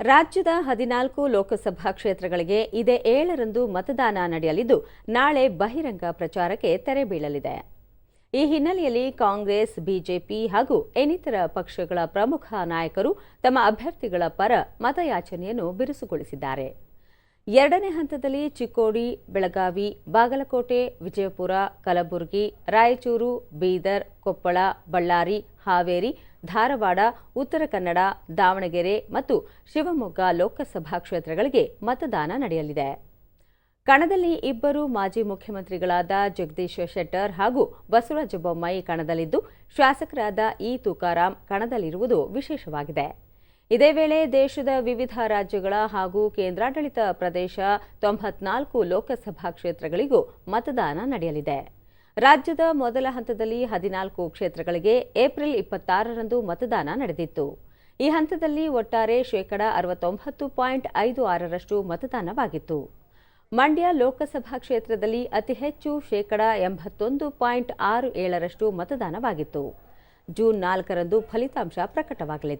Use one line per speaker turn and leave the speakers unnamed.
ರಾಜ್ಯದ ಹದಿನಾಲ್ಕು ಲೋಕಸಭಾ ಕ್ಷೇತ್ರಗಳಿಗೆ ಇದೇ ಏಳರಂದು ಮತದಾನ ನಡೆಯಲಿದ್ದು, ನಾಳೆ ಬಹಿರಂಗ ಪ್ರಚಾರಕ್ಕೆ ತೆರೆ ಬೀಳಲಿದೆ. ಈ ಹಿನ್ನೆಲೆಯಲ್ಲಿ ಕಾಂಗ್ರೆಸ್, ಬಿಜೆಪಿ ಹಾಗೂ ಇನ್ನಿತರ ಪಕ್ಷಗಳ ಪ್ರಮುಖ ನಾಯಕರು ತಮ್ಮ ಅಭ್ಯರ್ಥಿಗಳ ಪರ ಮತಯಾಚನೆಯನ್ನು ಬಿರುಸುಗೊಳಿಸಿದ್ದಾರೆ. ಎರಡನೇ ಹಂತದಲ್ಲಿ ಚಿಕ್ಕೋಡಿ, ಬೆಳಗಾವಿ, ಬಾಗಲಕೋಟೆ, ವಿಜಯಪುರ, ಕಲಬುರಗಿ, ರಾಯಚೂರು, ಬೀದರ್, ಕೊಪ್ಪಳ, ಬಳ್ಳಾರಿ, ಹಾವೇರಿ, ಧಾರವಾಡ, ಉತ್ತರ ಕನ್ನಡ, ದಾವಣಗೆರೆ ಮತ್ತು ಶಿವಮೊಗ್ಗ ಲೋಕಸಭಾ ಕ್ಷೇತ್ರಗಳಿಗೆ ಮತದಾನ ನಡೆಯಲಿದೆ. ಕಣದಲ್ಲಿ ಇಬ್ಬರು ಮಾಜಿ ಮುಖ್ಯಮಂತ್ರಿಗಳಾದ ಜಗದೀಶ್ ಶೆಟ್ಟರ್ ಹಾಗೂ ಬಸವರಾಜ ಬೊಮ್ಮಾಯಿ ಕಣದಲ್ಲಿದ್ದು ಶಾಸಕರಾದ ಇ ತುಕಾರಾಂ ಕಣದಲ್ಲಿರುವುದು ವಿಶೇಷವಾಗಿದೆ. ಇದೇ ವೇಳೆ ದೇಶದ ವಿವಿಧ ರಾಜ್ಯಗಳ ಹಾಗೂ ಕೇಂದ್ರಾಡಳಿತ ಪ್ರದೇಶ ತೊಂಬತ್ನಾಲ್ಕು ಲೋಕಸಭಾ ಕ್ಷೇತ್ರಗಳಿಗೂ ಮತದಾನ ನಡೆಯಲಿದೆ. ರಾಜ್ಯದ ಮೊದಲ ಹಂತದಲ್ಲಿ ಹದಿನಾಲ್ಕು ಕ್ಷೇತ್ರಗಳಿಗೆ ಏಪ್ರಿಲ್ ಇಪ್ಪತ್ತಾರರಂದು ಮತದಾನ ನಡೆದಿತ್ತು. ಈ ಹಂತದಲ್ಲಿ ಒಟ್ಟಾರೆ ಶೇಕಡ ಅರವತ್ತೊಂಬತ್ತು ಪಾಯಿಂಟ್ ಐದು ಆರರಷ್ಟು ಮತದಾನವಾಗಿತ್ತು. ಮಂಡ್ಯ ಲೋಕಸಭಾ ಕ್ಷೇತ್ರದಲ್ಲಿ ಅತಿ ಹೆಚ್ಚು ಶೇಕಡ ಎಂಬತ್ತೊಂದು ಪಾಯಿಂಟ್ ಆರು ಏಳರಷ್ಟು ಮತದಾನವಾಗಿತ್ತು. ಜೂನ್ ನಾಲ್ಕರಂದು ಫಲಿತಾಂಶ ಪ್ರಕಟವಾಗಲಿದೆ.